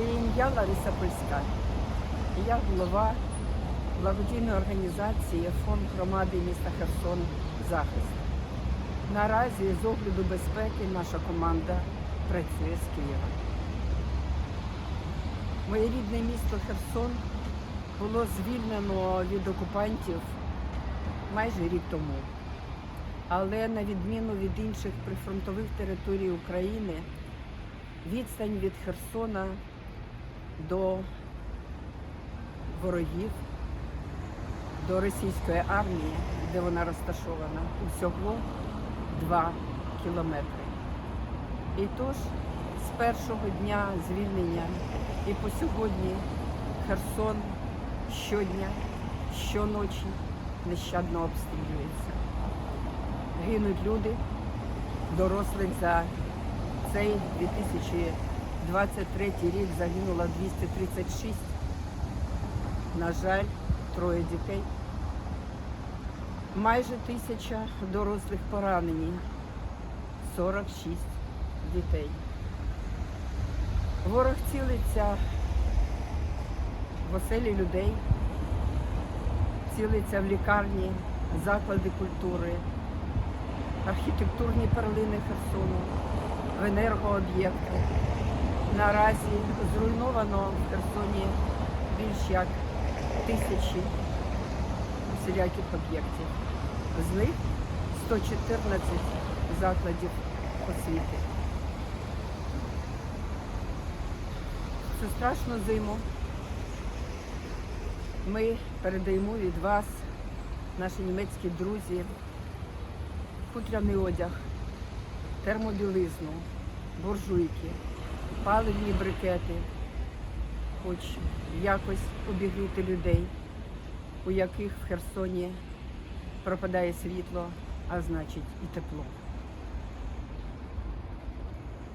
Моє ім'я Лариса Польська. Я голова благодійної організації Фонд громади міста Херсон Захист. Наразі з огляду безпеки наша команда працює з Києва. Моє рідне місто Херсон було звільнено від окупантів майже рік тому. Але на відміну від інших прифронтових територій України, відстань від Херсона до ворогів, до російської армії, де вона розташована, усього 2 кілометри. І тож з першого дня звільнення і по сьогодні Херсон щодня, щоночі нещадно обстрілюється. Гинуть люди, дорослих за цей 2023 рік загинуло 236. На жаль, троє дітей. Майже тисяча дорослих поранені, 46 дітей. Ворог цілиться в оселі людей, цілиться в лікарні, заклади культури, архітектурні перлини Херсону, в енергооб'єкти. Наразі зруйновано в Херсоні більш як тисячі всіляких об'єктів. З них 114 закладів освіти. Цю страшну зиму ми передаємо від вас, наші німецькі друзі, хутряний одяг, термобілизну, буржуйки, паливні брикети, хоч якось обігріти людей, у яких в Херсоні пропадає світло, а значить і тепло.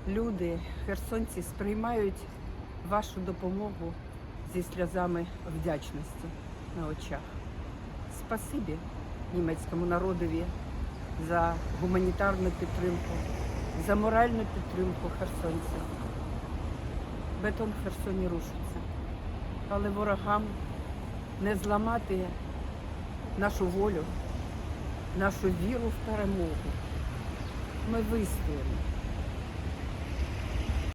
Люди, херсонці, сприймають вашу допомогу зі сльозами вдячності на очах. Спасибі німецькому народові за гуманітарну підтримку, за моральну підтримку херсонців. Бетон в Херсоні рушиться, але ворогам не зламати нашу волю, нашу віру в перемогу. Ми вистоїмо.